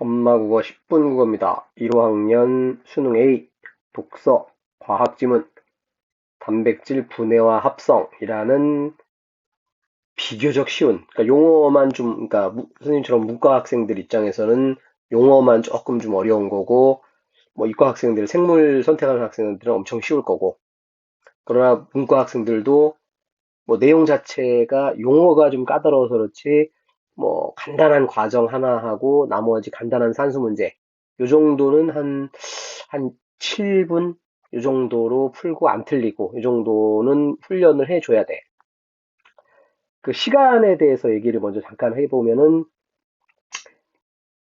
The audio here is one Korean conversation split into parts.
엄마 국어 10분 국어입니다. 1호학년 수능 A 독서 과학 지문 단백질 분해와 합성이라는 비교적 쉬운 그러니까 용어만 좀 그러니까 무, 선생님처럼 문과 학생들 입장에서는 용어만 조금 좀 어려운 거고 뭐 이과 학생들 생물 선택하는 학생들은 엄청 쉬울 거고 그러나 문과 학생들도 뭐 내용 자체가 용어가 좀 까다로워서 그렇지 뭐 간단한 과정 하나 하고 나머지 간단한 산수 문제 요 정도는 한 한 7분 요 정도로 풀고 안 틀리고 요 정도는 훈련을 해줘야 돼. 그 시간에 대해서 얘기를 먼저 잠깐 해보면은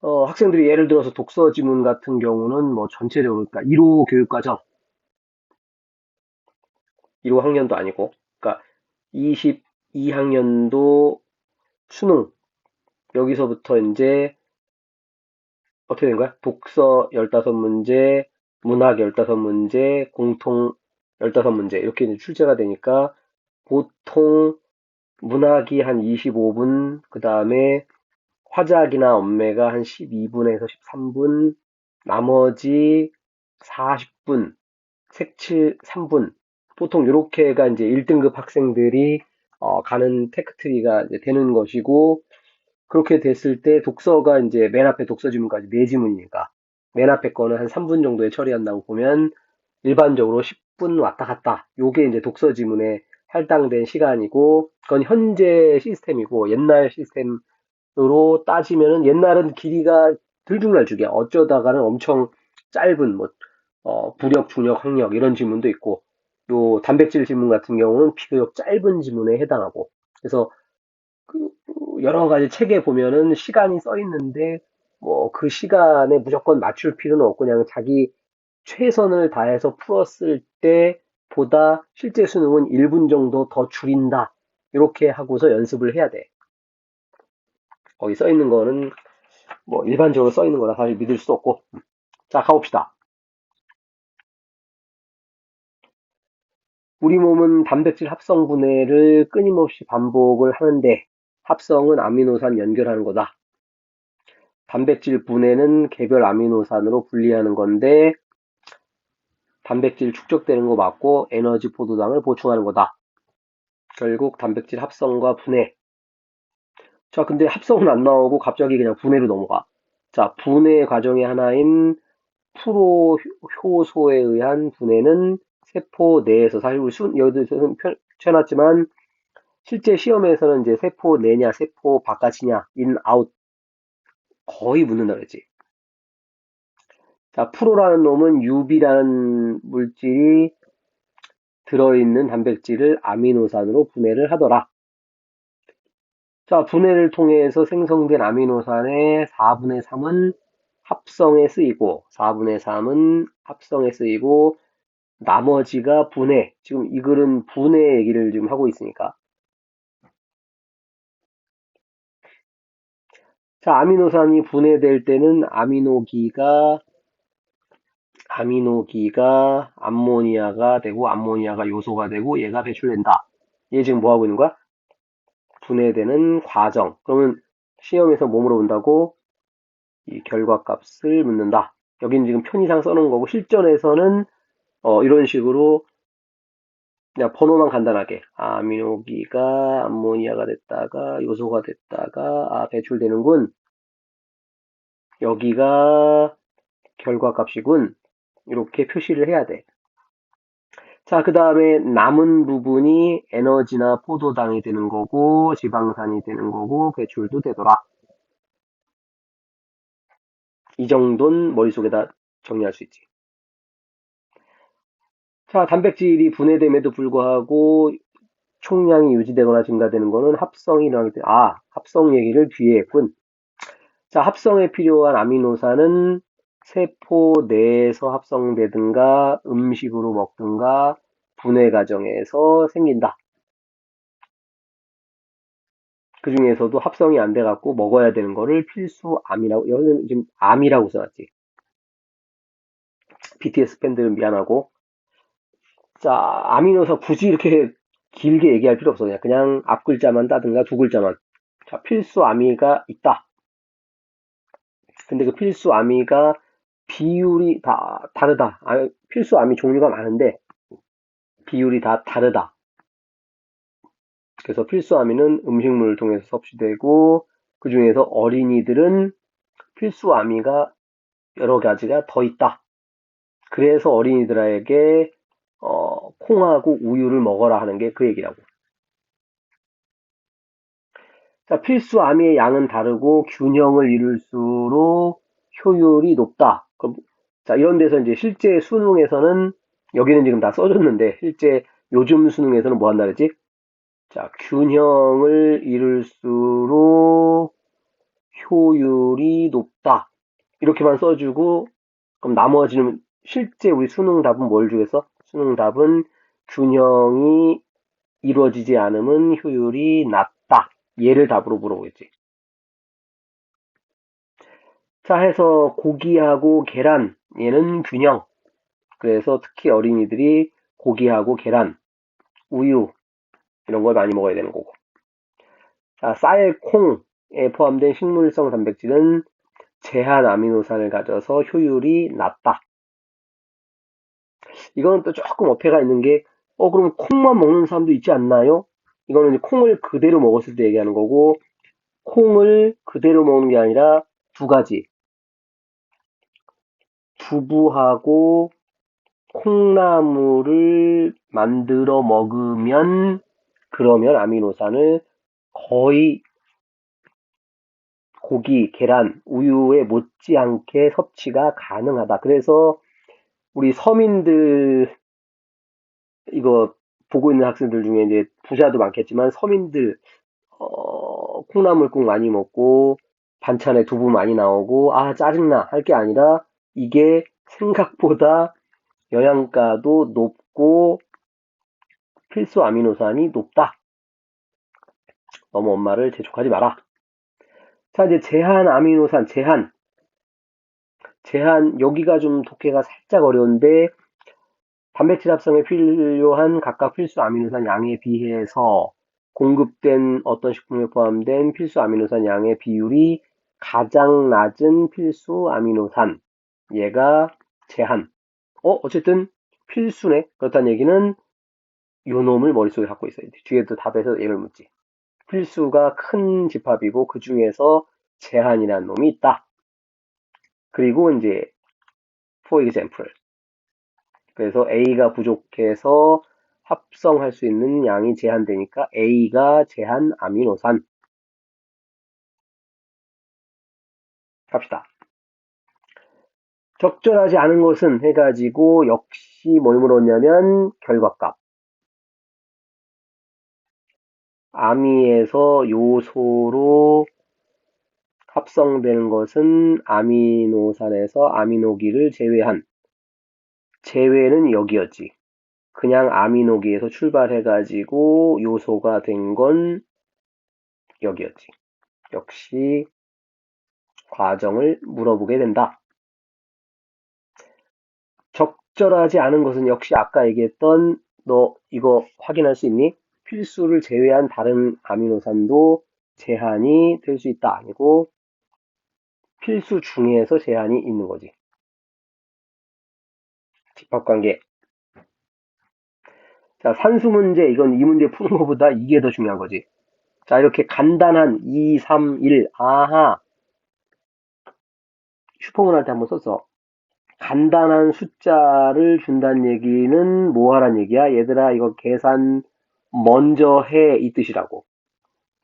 어, 학생들이 예를 들어서 독서 지문 같은 경우는 뭐 전체적으로 그러니까 1호 교육과정 1호 학년도 아니고 그러니까 22학년도 수능 여기서부터 이제 어떻게 된 거야? 독서 15문제, 문학 15문제, 공통 15문제 이렇게 이제 출제가 되니까 보통 문학이 한 25분, 그 다음에 화작이나 엄매가 한 12분에서 13분, 나머지 40분, 색칠 3분. 보통 이렇게가 이제 1등급 학생들이 어, 가는 테크트리가 되는 것이고, 그렇게 됐을 때 독서가 이제 맨 앞에 독서 지문까지 네 지문이니까 맨 앞에 거는 한 3분 정도에 처리한다고 보면 일반적으로 10분 왔다 갔다. 요게 이제 독서 지문에 할당된 시간이고 그건 현재 시스템이고 옛날 시스템으로 따지면은 옛날은 길이가 들쭉날쭉이야. 어쩌다가는 엄청 짧은 뭐 어, 부력, 중력, 학력 이런 지문도 있고 요 단백질 지문 같은 경우는 비교적 짧은 지문에 해당하고. 그래서 그 여러 가지 책에 보면은 시간이 써 있는데 뭐 그 시간에 무조건 맞출 필요는 없고 그냥 자기 최선을 다해서 풀었을 때 보다 실제 수능은 1분 정도 더 줄인다. 이렇게 하고서 연습을 해야 돼. 거기 써 있는 거는 뭐 일반적으로 써 있는 거라 사실 믿을 수 없고. 자, 가봅시다. 우리 몸은 단백질 합성 분해를 끊임없이 반복을 하는데 합성은 아미노산 연결하는 거다. 단백질 분해는 개별 아미노산으로 분리하는 건데 단백질 축적되는 거 맞고 에너지 포도당을 보충하는 거다. 결국 단백질 합성과 분해. 자, 근데 합성은 안 나오고 갑자기 그냥 분해로 넘어가. 자, 분해 과정의 하나인 프로 효소에 의한 분해는 세포 내에서 사실 우리 순, 여기도 펴놨지만 실제 시험에서는 이제 세포 내냐, 세포 바깥이냐, 인, 아웃 거의 묻는다 그랬지. 자, 프로라는 놈은 UB라는 물질이 들어있는 단백질을 아미노산으로 분해를 하더라. 자, 분해를 통해서 생성된 아미노산의 4분의 3은 합성에 쓰이고, 4분의 3은 합성에 쓰이고, 나머지가 분해. 지금 이 글은 분해 얘기를 지금 하고 있으니까. 자, 아미노산이 분해될 때는 아미노기가 아미노기가 암모니아가 되고 암모니아가 요소가 되고 얘가 배출된다. 얘 지금 뭐 하고 있는 거야? 분해되는 과정. 그러면 시험에서 뭐 물어본다고? 이 결과값을 묻는다. 여기는 지금 편의상 써놓은 거고 실전에서는 어, 이런 식으로 그냥 번호만 간단하게 아미노기가 암모니아가 됐다가 요소가 됐다가 아 배출되는군 여기가 결과값이군 이렇게 표시를 해야 돼. 자, 그 다음에 남은 부분이 에너지나 포도당이 되는 거고, 지방산이 되는 거고, 배출도 되더라. 이 정도는 머릿속에다 정리할 수 있지. 자, 단백질이 분해됨에도 불구하고 총량이 유지되거나 증가되는 것은 합성이 일어나기 때문에, 아, 합성 얘기를 뒤에 했군. 자, 합성에 필요한 아미노산은 세포 내에서 합성되든가 음식으로 먹든가 분해 과정에서 생긴다. 그 중에서도 합성이 안 돼갖고 먹어야 되는 거를 필수 암이라고, 여기는 지금 암이라고 써놨지. BTS 팬들은 미안하고, 자, 아미노산 굳이 이렇게 길게 얘기할 필요 없어. 그냥, 그냥 앞 글자만 따든가 두 글자만. 자, 필수 아미가 있다. 근데 그 필수 아미가 비율이 다 다르다. 아, 필수 아미 종류가 많은데 비율이 다 다르다. 그래서 필수 아미는 음식물을 통해서 섭취되고 그 중에서 어린이들은 필수 아미가 여러 가지가 더 있다. 그래서 어린이들에게 어, 콩하고 우유를 먹어라 하는 게 그 얘기라고. 자, 필수 아미의 양은 다르고 균형을 이룰수록 효율이 높다. 그럼, 자, 이런 데서 이제 실제 수능에서는 여기는 지금 다 써줬는데 실제 요즘 수능에서는 뭐 한다 그랬지? 자, 균형을 이룰수록 효율이 높다. 이렇게만 써주고 그럼 나머지는 실제 우리 수능 답은 뭘 주겠어? 수능 답은 균형이 이루어지지 않으면 효율이 낮다. 얘를 답으로 물어보겠지. 자, 해서 고기하고 계란, 얘는 균형. 그래서 특히 어린이들이 고기하고 계란, 우유, 이런 걸 많이 먹어야 되는 거고. 자, 쌀, 콩에 포함된 식물성 단백질은 제한 아미노산을 가져서 효율이 낮다. 이거는 또 조금 어폐가 있는 게, 어, 그럼 콩만 먹는 사람도 있지 않나요? 이거는 콩을 그대로 먹었을 때 얘기하는 거고, 콩을 그대로 먹는 게 아니라 두 가지. 두부하고 콩나물을 만들어 먹으면, 그러면 아미노산을 거의 고기, 계란, 우유에 못지않게 섭취가 가능하다. 그래서 우리 서민들 이거 보고 있는 학생들 중에 이제 부자도 많겠지만 서민들 어, 콩나물국 많이 먹고 반찬에 두부 많이 나오고 아 짜증나 할 게 아니라 이게 생각보다 영양가도 높고 필수 아미노산이 높다. 너무 엄마를 재촉하지 마라. 자 이제 제한 아미노산 제한 제한 여기가 좀 독해가 살짝 어려운데 단백질 합성에 필요한 각각 필수 아미노산 양에 비해서 공급된 어떤 식품에 포함된 필수 아미노산 양의 비율이 가장 낮은 필수 아미노산. 얘가 제한. 어 어쨌든 필수네. 그렇다는 얘기는 요 놈을 머릿속에 갖고 있어야 돼 뒤에도 답에서 얘를 묻지. 필수가 큰 집합이고 그 중에서 제한이라는 놈이 있다 그리고 이제 for example. 그래서 A가 부족해서 합성할 수 있는 양이 제한되니까 A가 제한 아미노산. 갑시다. 적절하지 않은 것은 해가지고 역시 뭘 물었냐면 결과값. 아미에서 요소로 합성되는 것은 아미노산에서 아미노기를 제외한 제외는 여기였지. 그냥 아미노기에서 출발해가지고 요소가 된 건 여기였지. 역시 과정을 물어보게 된다. 적절하지 않은 것은 역시 아까 얘기했던 너 이거 확인할 수 있니? 필수를 제외한 다른 아미노산도 제한이 될 수 있다. 아니고 필수 중에서 제한이 있는 거지. 집합 관계. 자, 산수 문제, 이건 이 문제 푸는 것보다 이게 더 중요한 거지. 자, 이렇게 간단한 2, 3, 1, 아하. 슈퍼문할 때 한번 썼어. 간단한 숫자를 준다는 얘기는 뭐 하란 얘기야? 얘들아, 이거 계산 먼저 해, 이 뜻이라고.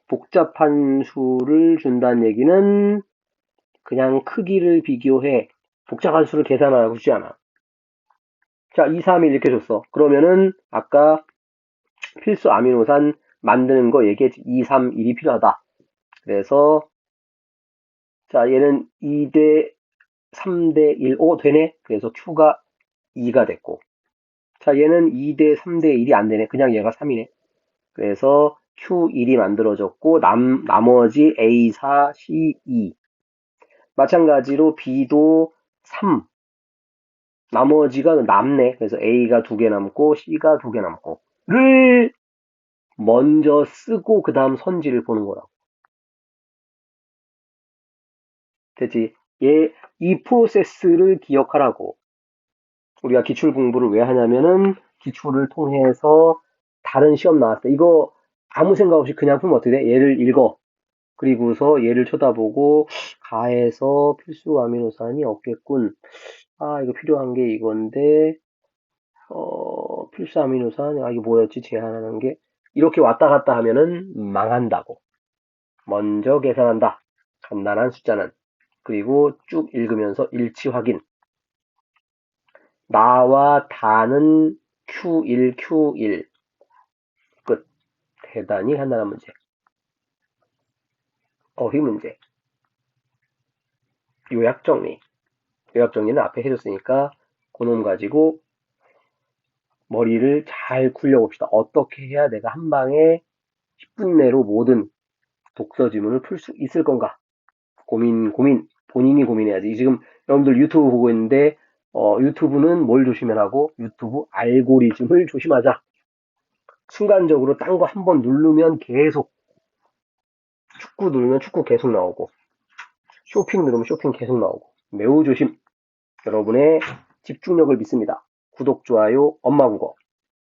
복잡한 수를 준다는 얘기는 그냥 크기를 비교해. 복잡한 수를 계산하라고 주지 않아. 자, 2, 3, 1 이렇게 줬어. 그러면은 아까 필수 아미노산 만드는 거 얘기했지. 2, 3, 1이 필요하다. 그래서 자, 얘는 2대 3대 1, 오 되네. 그래서 Q가 2가 됐고 자, 얘는 2대 3대 1이 안 되네. 그냥 얘가 3이네. 그래서 Q1이 만들어졌고 남, 나머지 A4, C2 마찬가지로 B도 3 나머지가 남네. 그래서 A가 두 개 남고 C가 두 개 남고 를 먼저 쓰고 그 다음 선지를 보는 거라고. 됐지? 얘, 이 프로세스를 기억하라고. 우리가 기출 공부를 왜 하냐면은 기출을 통해서 다른 시험 나왔을 때 이거 아무 생각 없이 그냥 풀면 어떻게 돼? 얘를 읽어. 그리고서 얘를 쳐다보고 가에서 필수 아미노산이 없겠군. 아 이거 필요한 게 이건데 어 필수 아미노산 아 이게 뭐였지 제한하는 게 이렇게 왔다 갔다 하면은 망한다고. 먼저 계산한다. 간단한 숫자는 그리고 쭉 읽으면서 일치 확인. 나와 다는 Q1, Q1. 끝. 대단히 간단한 문제. 어휘 문제. 요약 정리. 요약 정리는 앞에 해줬으니까 그놈 가지고 머리를 잘 굴려봅시다. 어떻게 해야 내가 한 방에 10분 내로 모든 독서 지문을 풀 수 있을 건가? 고민, 고민. 본인이 고민해야지. 지금 여러분들 유튜브 보고 있는데 어, 유튜브는 뭘 조심하라고? 유튜브 알고리즘을 조심하자. 순간적으로 딴 거 한 번 누르면 계속 축구 누르면 축구 계속 나오고 쇼핑 누르면 쇼핑 계속 나오고 매우 조심. 여러분의 집중력을 믿습니다. 구독, 좋아요, 엄마 국어.